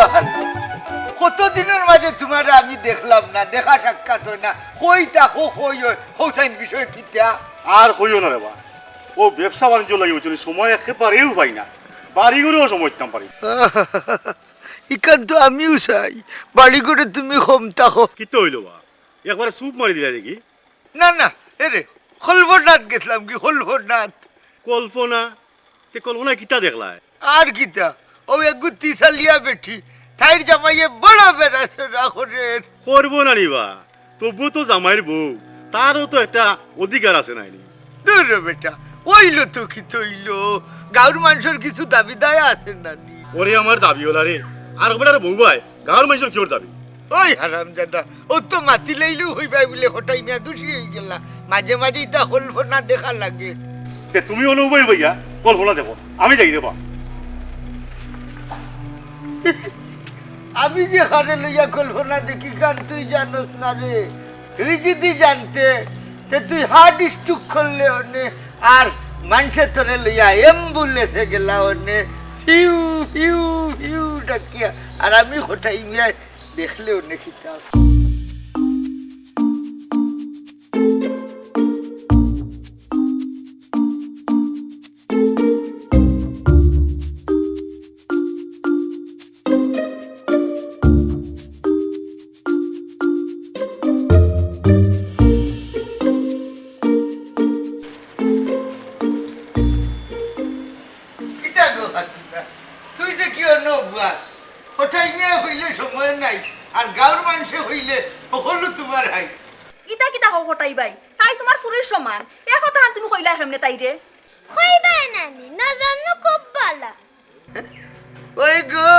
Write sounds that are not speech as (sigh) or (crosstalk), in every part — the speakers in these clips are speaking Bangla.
কিতাবাল কতদিনের মাঝে তোমার আমি দেখলাম না দেখা সাক্ষাৎ হয় না। কই তাকো কই হোসাইন বিষয় কিতা আর হইও না রে বা। ও ব্যবসা বাণিজ্য লাগি বলছিল সময় একেবারেও পাই না। বাড়ি করেও সময় দিতাম পারি (laughs) ইকান তো আমিও চাই। বাড়ি করে তুমি কম তাকো কিতে হইল বা? একবারে সুপ মারি দিলা দেখি। না না এরে হলভরনাথ গেছিলাম কি হলভরনাথ। কল্পনা তে কল্পনা কিতা দেখলা আর কিতা? ও একগু তিসালিয়া বেঠি। তাইর জামাইয়ে বড় বেড়াছে রাখরের করব না নিবা তবু তো জামাইয়ের বউ তারও তো একটা অধিকার আছে নাইনি দূর বেটা ওইল তো কি তৈল গাঁর মানুষের কিছু দাবি দায় আছে নানি ওরে আমার দাবি হলা রে আর একবার বউ ভাই গাঁর মানুষের কিওর দাবি? ওই হারাম দাদা ও তো মাতি লাইলু হইবাই বলে হঠাই মিয়া দোষী হয়ে গেলা। মাঝে মাঝে তা হলফ না দেখা লাগে। তুমি হলো বই ভাইয়া কল্পনা দেখো আমি যাই রে বা। আমি যে ঘরে লইয়া কল্পনা দেখি কান তুই জানোস না রে। তুই যদি জানতে তুই হার্ট স্ট্রোক করলে অনে, আর মানুষের তোরে লইয়া অ্যাম্বুলেন্সে গেলা অনে। ফিউ ফিউ ফিউ ডাকিয়া, আর আমি হঠাই মিয়া দেখলে অনে খিতাব কিতা হও তাই তোমার ফুরির সমান। এ কথা তুমি কইলা হেমনে তাই রে। খইবাই নানি নজন্য খুব ভালো ওই গো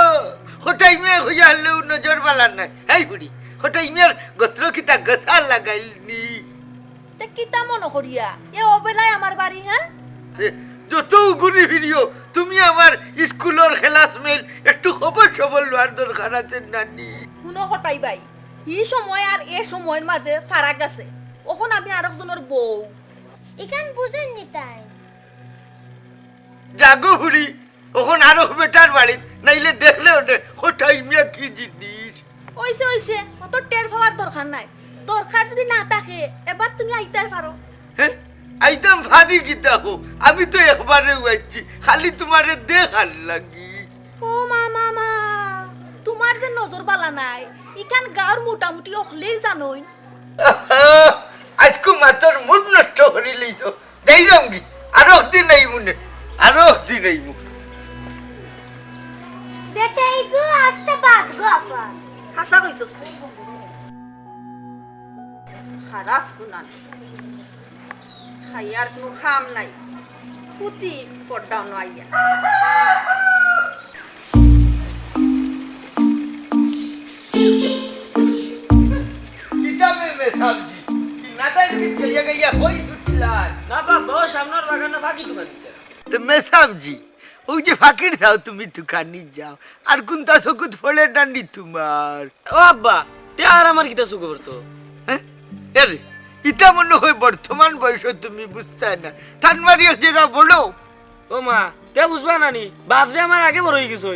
হঠাই মিয়া হইয়া হলেও নজর বালার নাই। হাই বুড়ি হঠাই মিয়ার গোত্র কিতা গছা লাগাইলনি? তে কিতা মনে করিয়া? এ অবেলায় আমার বাড়ি হ্যাঁ? যত ঘুরি ফিরিও তুমি আমার স্কুলের খেলাসমেল একটু খবর সবর লোয়ার দরকার আছে নানি। শুনো হটাই বাই ই সময় আর এ সময়ের মাঝে ফারাক আছে। ওখন আমি আরেকজনের বউ ইখান বুঝেন নি তাই। জাগো হুড়ি ওখন আরও বেটার বাড়ি নাইলে দেখলে ওটা হঠাই মিয়া কি জিনিস। ওইছে ওইছে অত টের পাওয়ার দরকার নাই। দরকার যদি না থাকে এবার তুমি আইতাই পারো। হ্যাঁ আইতাম ভারী গীতা হো আমি তো একবারে উয়াইছি খালি তোমারে দেখার লাগি। ও মা মা মা তোমার যে নজর বালা নাই ইখান গাঁর মোটামুটি অখলেই জানোই। আজকে মাথার মুড নষ্ট করিলেই তো যাইরাম কি? আরও দিন এই মনে। আরও দিন এই মুখ। বেটা ইগো আস্তে বাদ গো আপা হাসা কইছস খারাপ গুনান খাইয়ার কোনো খাম নাই। ফুটি পড়দাও নাইয়া না ওই যে ফাকির দাও তুমি দোকানি যাও। আর কোনটা সকুত ফলে ডান্ডি তোমার। ও আব্বা তে আর আমার কিতা সুখ করতো হ্যাঁ? মনে হয় বর্তমান বয়স তুমি বুঝতে না। যেটা বলো। ও মা তে বুঝবা নানি বাপ যে আমার আগে বড় হয়ে গেছে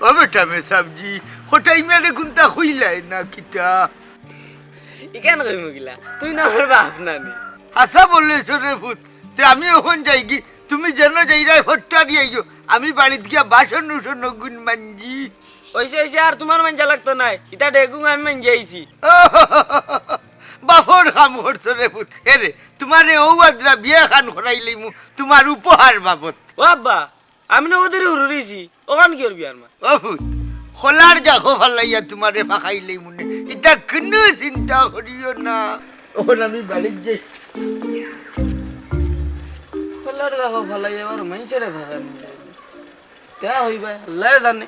ও বেটা মে সাবজি হঠাই মেরে কোনটা হইলাই না কিতা ইকেন কই মুগিলা তুই না আমার বাপ নানি। আশা বললে রে ভূত তে আমি ওখান যাই তুমি যেন যাইরাই হত্যা দিয়াইও আমি বাড়িতে গিয়া বাসন মানজি। ওইসে ওইসে আর তোমার মাঞ্জা লাগতো নাই ইটা ডেগুং আমি মাঞ্জি আইছি। (laughs) বাপর কাম করছ রে পুত এরে তোমার ও বিয়ে খান করাইলি মু তোমার উপহার বাবদ। ও আব্বা আমি না ওদের উড়িয়েছি ওখান কি করবি আর মা? ও পুত খোলার জাগো ফালাইয়া তোমারে ফাঁকাইলি মনে। এটা কোনো চিন্তা করিও না। ওখন আমি বাড়ির যাই। খোলার জাগো ভালাই আমার মানুষের নিয়ে তা হইবা আল্লাহ জানে।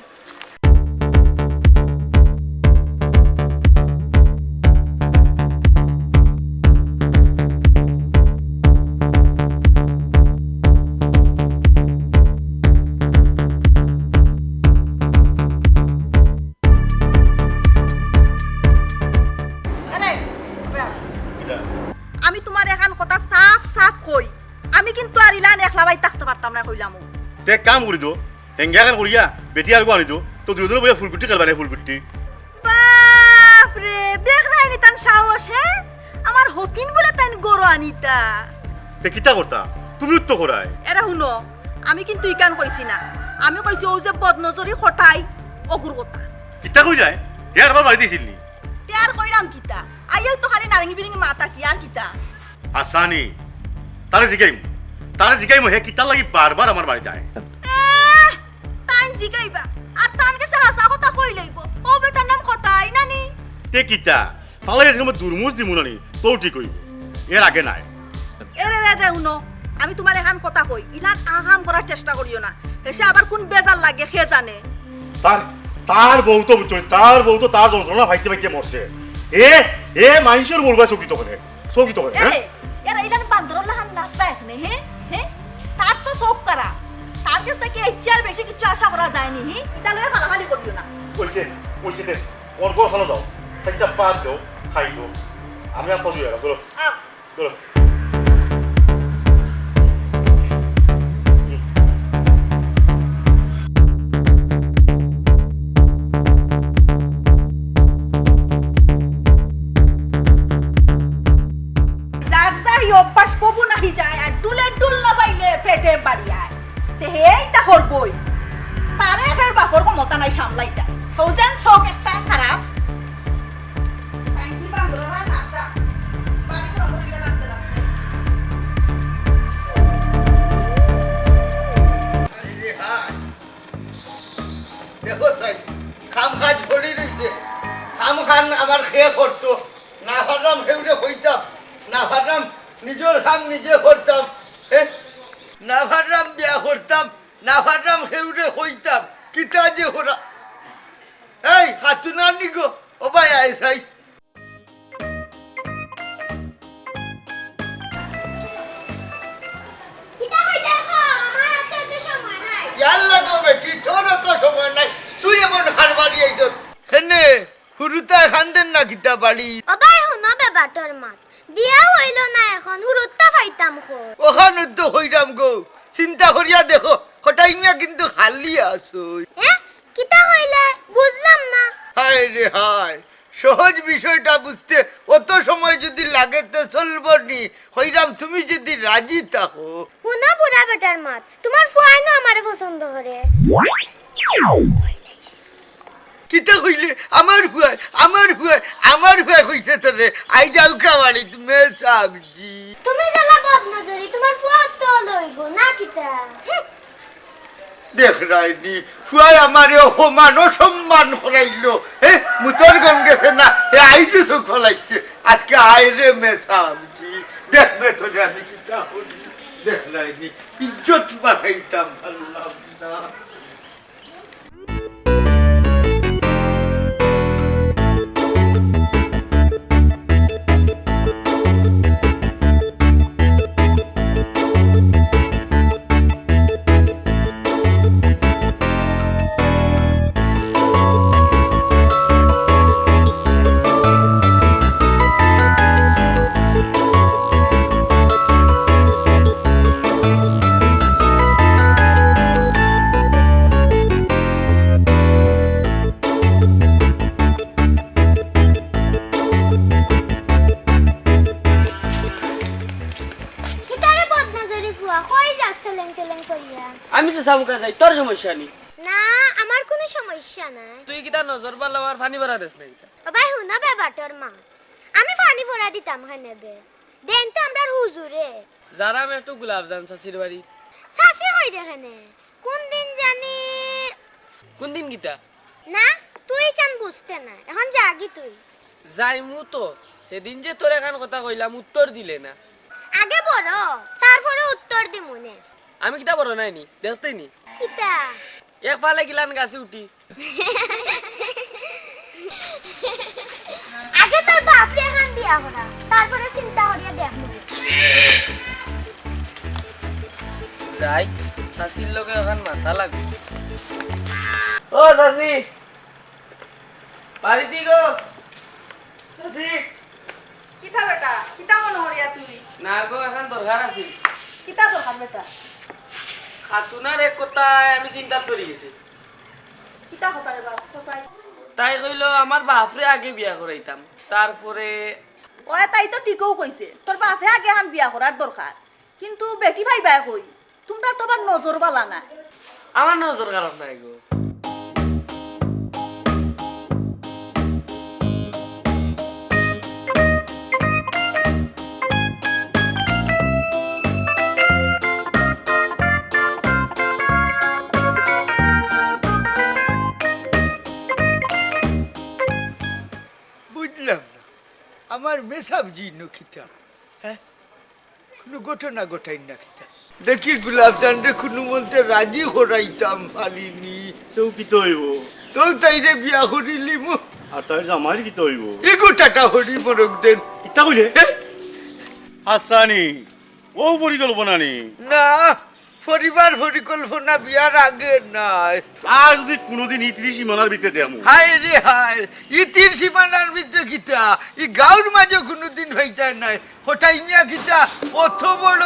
কইলাম। তে কাম করি তো হেঙ্গা কান করিয়া বেটি আর আনি তো তো দুজন বইয়া ফুলকুটি খেলবা রে ফুলকুটি বাপরে দেখ না নি তান সাহস হে? আমার হকিন বলে তান গরু আনিতা। তে কিতা করতা তুমি তো করায় এরা শুনো আমি কিন্তু ইকান কইছি না। আমি কইছি ও যে বদনজরি খটাই অগুর কথা। কিতা কই যায়? হে আর বাড়ি দিছিল নি? তেয়ার কইরাম কিতা। আইও তো খালি নারঙ্গি বিরঙ্গি মাতা কি আর কিতা? আসানি তারে জিগাইম তারে জিগাইম হে কিতা লাগি বারবার আমার বাড়ি যায়? তান জিগাইবা। আর তান কাছে হাসা কথা কই লইব? ও বেটার নাম খটাই নানি? তে কিতা? ফালাই আছে দুরমুজ দিমু নানি তো ঠিক হইব এর আগে নাই। এরে রে রে শুনো আমি তোমার এখান কথা কই ইলান আহাম করার চেষ্টা করিও না। এসে আবার কোন বেজার লাগে সে জানে? তার তার বউ তো বুঝছ তার বউ তো তার যন্ত্রণা ভাইতে ভাইতে মরছে এ এ মানুষের বলবা চকিত করে চকিত করে হ্যাঁ এরে এরা ইলান বান্দর লাহান নাচা এখানে হে হে তার তো শোক করা তার কাছ থেকে ইচ্ছার বেশি কিছু আশা করা যায়নি হি? তাহলে ফালাফালি করবি না। বলছে কইছে দেন ওর গো খানো দাও। সাইডটা পার দাও খাই দাও। আমি আর বলো বলো। কবু যায় আর ডুলে না পাইলে পেটে বাড়ি আয় তে হেই তা করবই তারে ফের বাপর ক্ষমতা নাই সামলাইতা। সৌজেন শোক একটা খারাপ। খাম খাজ খাম খান আমার খেয়ে করতো না পারলাম হেউরে হইতাম না পারলাম নিজের খাম নিজে করতাম? না পারলাম বিয়া করতাম না পারলাম হেউরে হইতাম কিতা যে হরা? এই খাতুনার নিগো ও ভাই আইসাই তোর হেনে না কিতা বাড়ি? অবাই শুনো বেবাটোর মাত বিয়া হইল না এখন হুরুত্তা পাইতাম খো ওখানে তো হইরাম গো। চিন্তা করিয়া দেখো হঠাই মিয়া কিন্তু খালি আছো। হ্যাঁ কিতা কইলে বুঝলাম না। হায় রে হায় সহজ বিষয়টা বুঝতে অত সময় যদি লাগে তো চলবো নি। হইরাম তুমি যদি রাজি থাকো। শুনো বুড়া বেটার মাত তোমার ফুয়াই না আমারে পছন্দ করে। কিতা কইলে? আমার হুয়াই আমার হুয়াই আমার হুয়াই কইছে তোরে আই যাও কাবাড়ি তুমি সাবজি। তুমি জ্বালা বদনজরি তোমার ফুয়া তো লইব না কিতা? দেখ রাইনি ফুয়াই আমার অপমান অসম্মান করাইলো। হে মুতর গম গেছে না? হে আইজু তো খোলাইছে? আজকে আইরে মেসাবজি দেখবে তোরে আমি কিতা করি? দেখ রাইনি ইজ্জত বাড়াইতাম পারলাম না সমস্যা নেই। না আমার কোনো সমস্যা নাই। তুই কিতা নজর পালাবার ফানি বাড়া দেস না কিতা অবাই শুনো বেবাটোর মা। আমি পানি পানি ভরা দিতাম হ্যাঁ নেবে দেন তো আমরা হুজুরে। যারা আমি একটু গোলাপ জান চাষির বাড়ি। শাসি হই দেখেনে কোন দিন জানি? কোন দিন গীতা? না তুই কেন বুঝতে না? এখন জাগি তুই। যাই মু তো। সেদিন যে তোর এখান কথা কইলাম উত্তর দিলে না। আগে বড় তারপরে উত্তর দি মনে আমি কিতা বড় নাইনি দেখতে নি? কিতা? এক ফালে গিলান গাছে উঠি। আগে তোর বাপরে এখন বিয়া করা তারপরে চিন্তা করিয়া দেখব যাই চাষির লোকে এখন মাথা লাগবে। ও চাষি বাড়িতে গো। চাষি কিতা বেটা? কিতা মনে হরিয়া তুই না গো এখন দরকার আছিল। কিতা দরকার বেটা? খাতুনার এক কথায় আমি চিন্তা করে গেছি। কিতা কথা রে বাপ কোথায় তাই কইল আমার বাপরে আগে বিয়া করাইতাম। তারপরে ও তাই তো ঠিকও কইছে। তোর বাপে আগে হান বিয়া করার দরকার কিন্তু বেটি ভাই বাই কই তোমরা তোমার নজর বালা না আমার নজর খারাপ নাই গো। মেসাব জি নখিতা হ্যাঁ কোনো ঘটনা ঘটাই না খিতা দেখি গোলাপ চান্ডে কোনো মধ্যে রাজি হরাইতাম পারিনি তো কি তো হইব তো তাইরে বিয়া করিলি মু আর তাই জামাই কি তো হইব এগো টাকা হরি মরক দেন কিতা কইলে আসানি ও পরিকল্পনা নি না পরিবার পরিকল্পনা বিয়ার আগে নাই। আর যদি কোনোদিন ইত্রিশ সীমানার ভিতরে দেমু হায় রে হায় ইতির সীমানার ভিতরে গীতা ই গাঁর মাঝে কোনোদিন হইতা নাই। হঠাই মিয়া গীতা অত বড়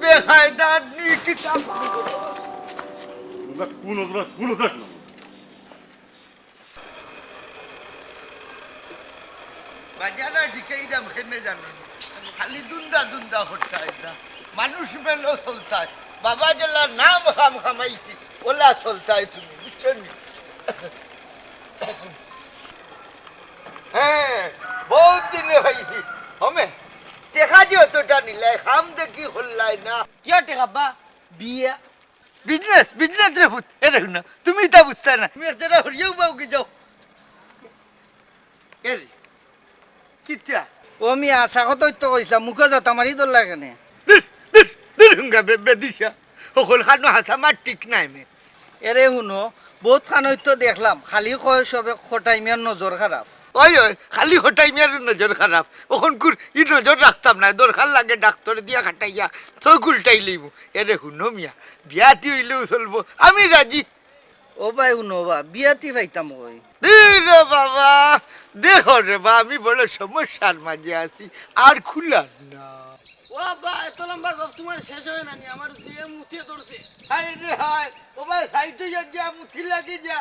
বেহায়দা নি গীতা কোনো কোনো না বাজারা ঢিকেই দাম খেনে জানো খালি দুন্দা দুন্দা হঠাই না মানুষ মেলো চলতায়। বাবা জেলা নাম খাম খামাইছি ওলা চলতায় তুমি বুঝছ হ্যাঁ বহুত দিন হয়েছি হমে দেখা যে অতটা নিলে খাম দেখি হল্লাই না। কি আর টেকা বা? বিয়া বিজনেস বিজনেস রে ভূত এ দেখুন না তুমি তা বুঝতে না। তুমি একটা হরিয়াও বাবু কি যাও। এ রে কিতা? ও মি আশা কতই তো কইছা মুখে যাতা মারি দল্লা কেনে। দুরুঙ্গা বেবে দিশা সকল খানো হাসা মার ঠিক নাই মে এরে শুনো বহুত খানই তো দেখলাম খালি কয় সবে খটাই মিয়ার নজর খারাপ ওই ওই খালি হটাই মিয়ার নজর খারাপ ওখন কুর ই নজর রাখতাম না দরকার লাগে ডাক্তার দিয়া খাটাইয়া চোখ উল্টাই লইব। এরে হুনো মিয়া বিয়াতি হইলেও চলবো আমি রাজি ও ভাই শুনো বা বিয়াতি পাইতাম কই রে বাবা দেখো রে বা আমি বড় সমস্যার মাঝে আছি আর খুলার না। ও বা এত লম্বা গপ তোমার শেষ হয় না নি? আমার যে মুঠিয়ে ধরছে। রে ও ভাই সাইটো গিয়া মুঠি লাগি যা।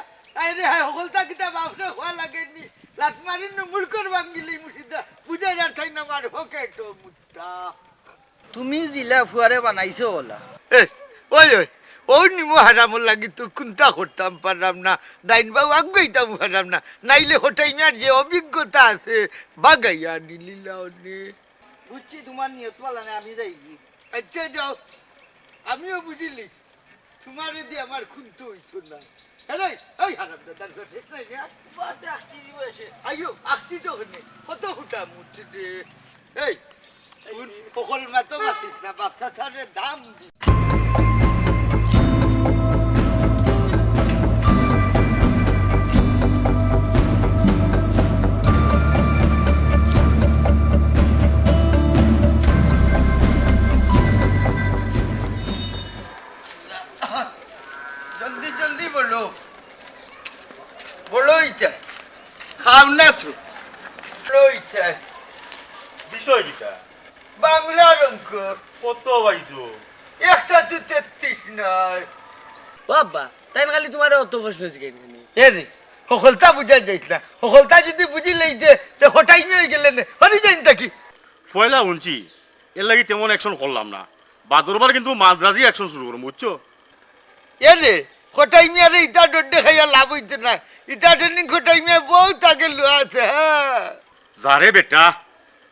রে হকলতা কিতা বাপরে খোয়া লাগেনি লাত মারি নমুল কর বাঙ্গিলি মুসিদা বুঝা যার থাই না মার হোকে তো মুত্তা তুমি জিলা ফুয়ারে বানাইছো ওলা এ ওই ওই ও নিমো হারামর লাগি তো কুন্তা করতাম পারলাম না। ডাইন বাবু আগাইতাম পারলাম না। নাইলে হোটাই মিয়ার যে অভিজ্ঞতা আছে বাগাইয়া নিলিলা বুঝছি তোমার নিয়ত পালা না আমি যাই আচ্ছা যাও আমিও বুঝিলি তোমার যদি আমার খুনতে হইত না এই পকল মাতো মাতিস না দাম দি বলো ইটা খাম না তো। বলো ইটা বিষয় কিটা বাংলার অঙ্ক। কত পাইছো? একটা তো তেত্রিশ নয়। বাবা তাই খালি তোমার অত প্রশ্ন এ রে সকলতা বুঝা যাইছ না। সকলতা যদি বুঝি লইতে তো হঠাই হয়ে গেলেন হরি যাইন থাকি পয়লা শুনছি এর লাগি তেমন অ্যাকশন করলাম না। বাদরবার কিন্তু মাদ্রাজি অ্যাকশন শুরু করব বুঝছ? এ রে হঠাই মিয়ারে ইটা ডোডে খাইয়া লাভ হইতে না ইটা ট্রেনিং হঠাই মিয়া বহুত আগে লোয়া আছে হ্যাঁ। যারে বেটা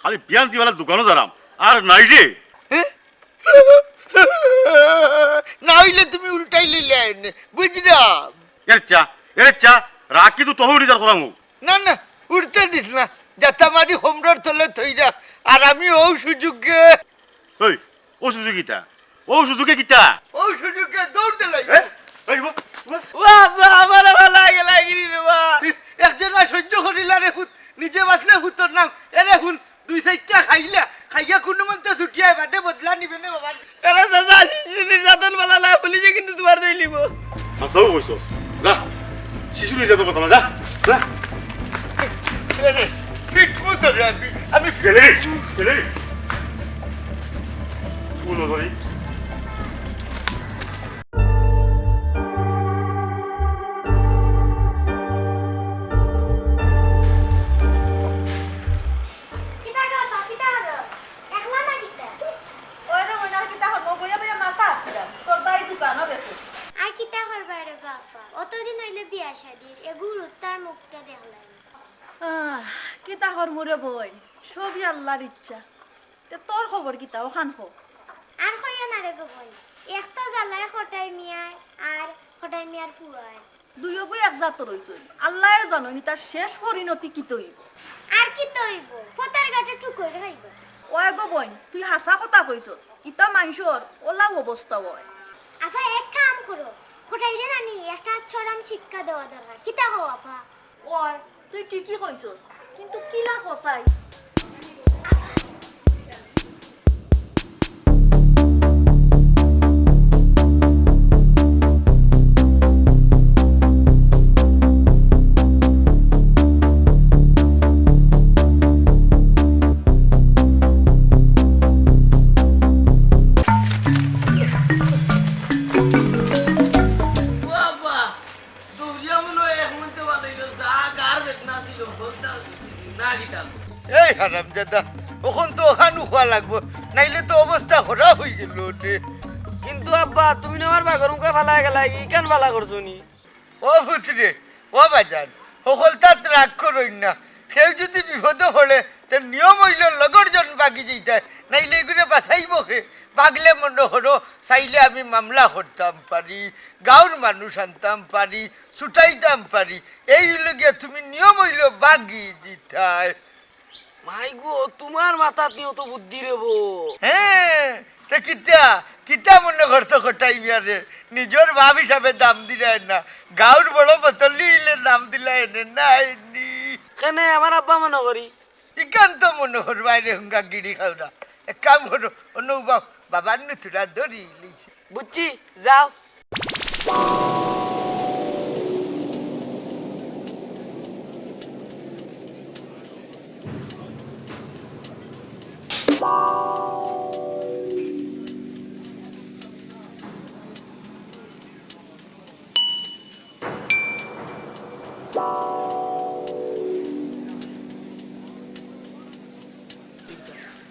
খালি বিয়ান দিবেলা দোকানও যারাম। আর নাই রে। না হইলে তুমি উল্টাই লইলে বুঝলাম। এর চা এর চা রাগ কিন্তু তবে উঠে যার করাম না না উঠতে দিস না। যাতামারি হোমরার তলে থই রাখ আর আমি ও সুযোগে ওই ও সুযোগ কিতা ও সুযোগে কিতা ও সুযোগে দৌড় দিলাই আমার ভালো লাগে লাগিনি রে বা একজনা সহ্য করিলা রে হুত নিজে বাঁচলে হুতর নাম। এরে হুন দুই চারটা খাইলা খাইয়া কোনো মন্তে ছুটিয়াই বাদে বদলা নিবে নে বাবা। এরা সাজা নির্যাতন বলা না পুলিশে কিন্তু তোমার দিয়ে লিব হাসাও কইছস যা শিশু নির্যাতন কথা না যা যা। আমি আমি গেলে রে গেলে অতদিন হইলে বিয়া শাদির? উত্তার মুখটা দেখলাম হর মোরে বই? সবই আল্লাহর ইচ্ছা। তে তোর খবর কিতা? ওখান আর কইয়া না রে গো বোন একটা জ্বালায় খটাই মিয়ায় আর খটাই মিয়ার ফুয়ায়। দুইও বই এক জাত রইছই আল্লাহ জানো নি তার শেষ পরিণতি কি তৈব? আর কি তৈব? ফতার গাটে টুকর খাইব ও গো বইন তুই হাসা কথা কইছ। ইতা মানুষর ওলা অবস্থা হয়। আফা এক কাম করো। খটাই রে নানি একটা চরম শিক্ষা দেওয়া দরকার। কিতা হো আপা ওই, তুই ঠিকই কইছস কিন্তু কিলা খসাই লাগবো। নাইলে তো অবস্থা খারাপ হয়ে গেল কিন্তু আব্বা, তুমি না আমার বাগর মুখে ভালা গেলা ই কেন ভালা করছ নি? ও ভুতরে ও বাজান সকল তাত রাগ করইন না। কেউ যদি বিপদ পড়ে তো নিয়ম হইল লগর জন বাগি যেতে নাইলে এগুলো বাঁচাইব খে বাগলে মনে হলো, চাইলে আমি মামলা করতাম পারি গাঁর মানুষ আনতাম পারি, ছুটাইতাম পারি। এই হইল গিয়া তুমি নিয়ম হইল বাগি দিতাই। মাই গো তোমার মাথা নিয়ে তো বুদ্ধি রেবো হ্যাঁ তা কিতা কিতা মনে করতো কটাই মিয়ারে নিজের ভাব হিসাবে দাম দিলাই না গাঁর বড় বোতলি দাম দিলাই নাই নি। কেন আমার আব্বা মনে করি? ইকান্ত মনে কর বাইরে হুঙ্গা গিড়ি খাও না। এক কাম করো অন্য বাবার নুতুরা ধরি বুঝছি যাও।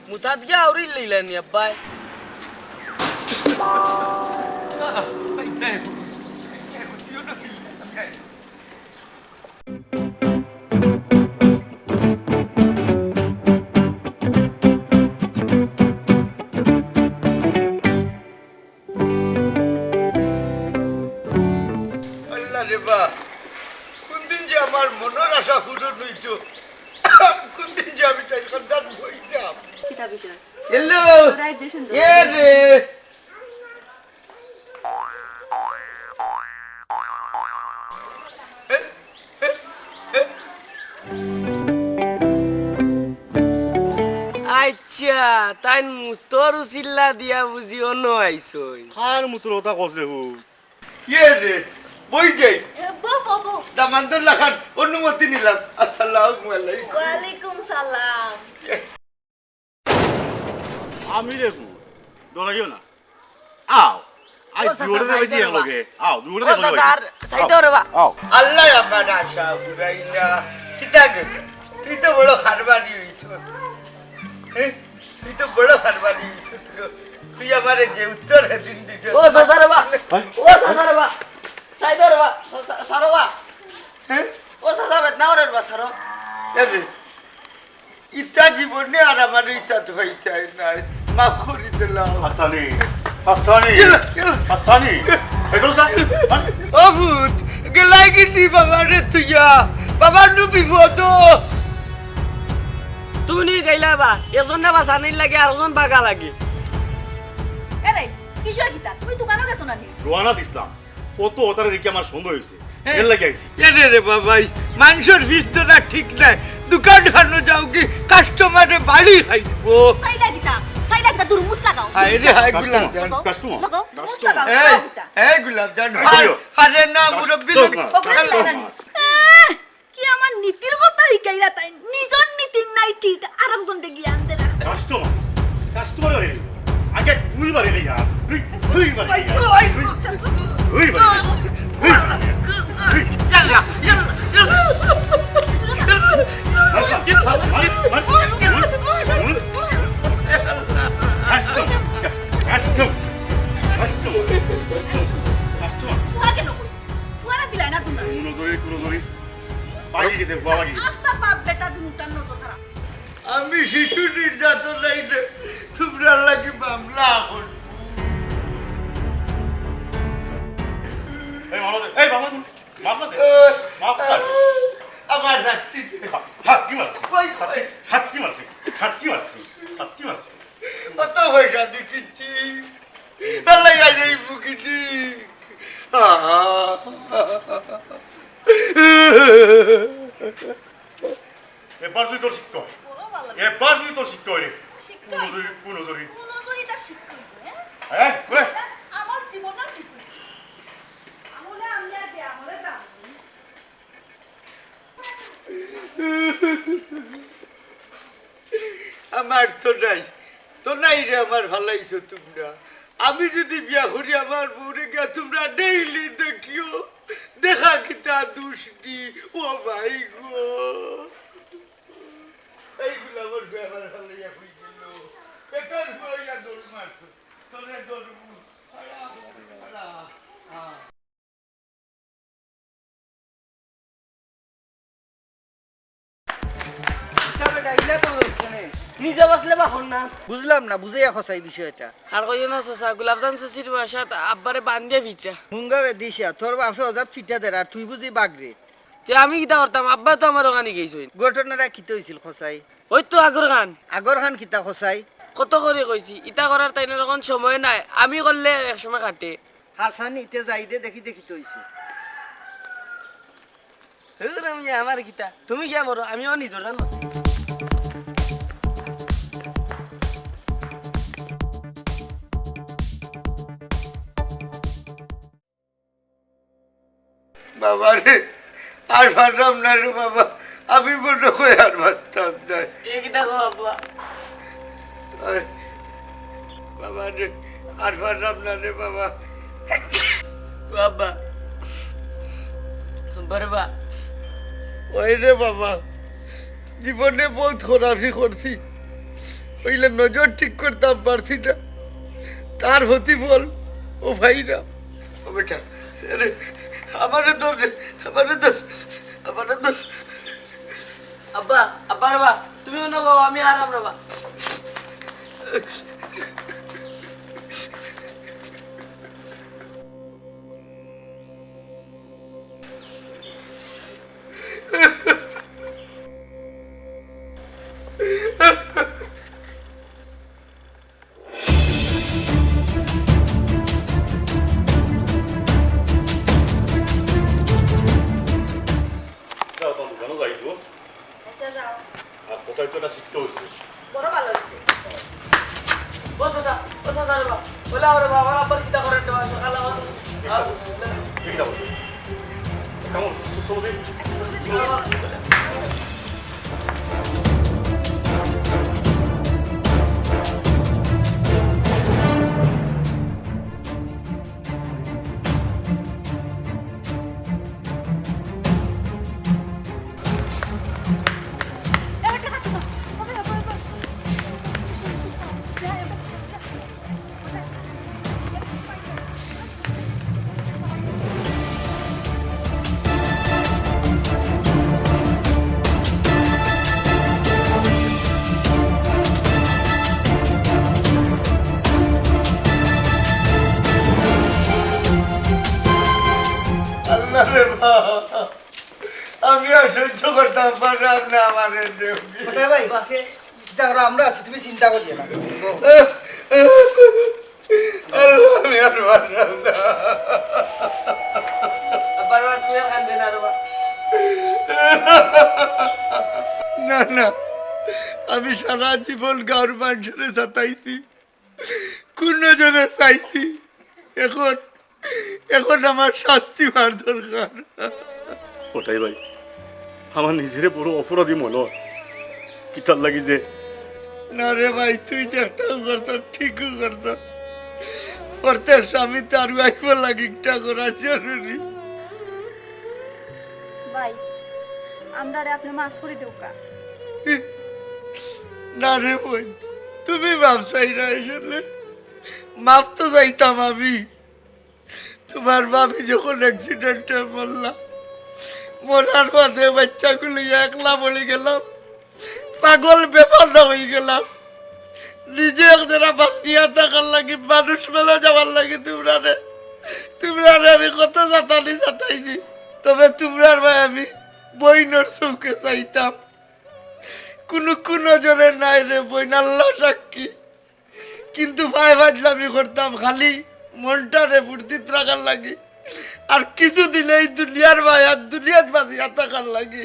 মুতাত গিয়া আউরি লইলানি আব্বাই দিয়া বুঝি অন্য আইসই কার মতো ওটা কসলে হু এ রে বই যাই দামান্দুল্লাহ খান অনুমতি নিলাম। আসসালামু আলাইকুম। ওয়ালাইকুম সালাম। আমি দেখু দৌড়াইও না? আও। আই সাসা, দেবে কি লগে। আও দুড়ে ও দেবে সাসার সাইডে রে বা আও। আল্লাহ আমার আশা ফুরাইলা কিতা গে তুই তো বড় খারবানি হইছ। তুই তো বড় হইছ তুই আমারে যে উত্তর হেদিন দিছ। ও সাসা রে বা ও সাসা রে বা সাইডে রে বা সারো বা হ্যাঁ? ও সাসা বেদনা রে বা সারো। এ রে ইচ্ছা জীবনে আর আমার ইচ্ছা তো হইতাই নাই। মাফ করে দিলাম হাসানি হাসানি। হাসানি অভূত গেলাই গিনি বাবা রে তুইয়া। বাবার নু বিপদ তুমি নি গাইলা বা এজনে বা জানির লাগে আর ওজন বাগা লাগে। এরে কিসের গীতা তুমি দোকানে গেছো না? নি রোয়ানা দিসলাম কত ওতারে দেখি আমার সুন্দর হয়েছে এর লাগে আইছি এরে রে বাবাই? মানুষের বিস্তরা ঠিক নাই। দোকান খানো যাও কি কাস্টমারে বাড়ি খাইব সাইলা গীতা সাইলা গীতা দূর মুস লাগাও। হায় রে হায় গুলাব। জান কাস্টমার মুস লাগাও এই এই গুলাব জান। হারে না মুরব্বি লোক কি আমার নীতির কথা শিকাইলা তাই নিজর নীতির নাই ঠিক আর একজন ডেকে আনতে না কাস্টমার কাস্টমার বাড়ি আগে তুই বাড়ি নেই আর তুই তুই বাড়ি কই নেই আমি শিশু নির্যাতন রে তোমরা লাগি মামলা এখন আমার রাত্রি কত পয়সা দেখিচ্ছি। আল্লাহ বুকিটি। এবার তুই তোর শিক্ষক এবার তুই তোর শিক্ষক রে কুনজরি হ্যাঁ? আমার ঠিক। আমলে আমলে তো নাই তো নাই রে আমার ভালাইছো তোমরা আমি যদি বিয়া করি আমার বউরে গিয়া তোমরা না? বুঝলাম না খসাই বিষয়টা। আর কইও না চাচা গোলাপজান চাচির বাসাত আব্বারে বান্ধিয়া ভিচা হুঙ্গাবে দিশা তোর বাপসা অজাত ফিটা দে আর তুই বুঝি বাগরে তে আমি কিতা করতাম আব্বা তো আমার ওখানে গেছইন ঘটনাটা কিতে হয়েছিল খসাই ওই তো আগর গান আগর খান কিতা খসাই কত করে কইছি ইটা করার তাই তখন সময় নাই। আমি করলে এক সময় কাটে। হাসান ইতে যাই দে দেখি দেখি তো হইছে আমি আমার কিতা। তুমি কিয়া মরো আমিও নিজর জানো বাবা রে। আর পারলাম না রে বাবা। আমি মনে হয় আর বাঁচতাম না। বাবা। রে আর পারলাম না রে বাবা। ও আব্বা বরবা ওই রে বাবা। জীবনে বহুত খরাফি করছি। ওইলে নজর ঠিক করতাম পারছি না। তার হতি বল ও ভাই না বেটা আমারে তোর আমারে তোর আমারে আব্বা আব্বা রবা তুমি না বাবা আমি আরাম রবা আমরা আছি তুমি চিন্তা করিয়ে না। আমি আর পারলাম না বারবার তুই কান্দে না। না না আমি সারা জীবন গাঁর মানুষের সাতাইছি কোন জনে চাইছি। এখন এখন আমার শাস্তি হওয়ার দরকার। ওটাই ভাই আমার নিজেরে বড় অপরাধী মনে হয়। কি তার লাগি যে না রে ভাই তুই চেষ্টা করছ ঠিকই করছ। করতে স্বামী তার আইব লাগিটা করা জরুরি। ভাই আমরা আপনি মাফ করে কা। না রে বোন তুমি ব্যবসায়ী না আসলে মাপ তো যাইতাম আমি। তোমার ভাবি যখন অ্যাক্সিডেন্টে মরলাম মরার পথে বাচ্চাগুলি একলা বলে গেলাম। পাগল বেপাল্লা হয়ে গেলাম। নিজে যারা বাঁচিয়া থাকার লাগে, মানুষ মেলা যাওয়ার লাগে তোমরা তোমরা আমি কত যাতানি জাতাইছি তবে তোমরার ভাই, আমি বইনর চৌকে চাইতাম কোনো কোনো জনে নাই রে বই আল্লাহ সাক্ষী। কিন্তু ভাই ভাজলামি করতাম, খালি মনটা রে ফুর্তিত রাখার লাগে। আর কিছু দিলে এই দুনিয়ার ভাই, আর দুনিয়ার বাঁচিয়া থাকার লাগে।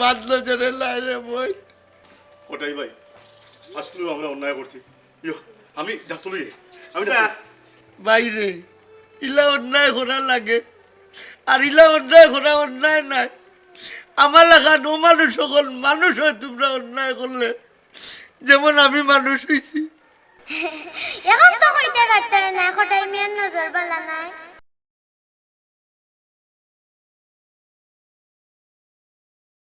বাঁধলো নাই বই। ওটাই ভাই? আসলেও আমরা অন্যায় করছি। আমি ডাক্তার আমি বাইরে ইলা অন্যায় করা লাগে। আর ইলা অন্যায় করা অন্যায় নাই। আমার লেখা নো মানুষ সকল মানুষ হয় তোমরা অন্যায় করলে। যেমন আমি মানুষ হইছি। এখন তো কইতে পারতে না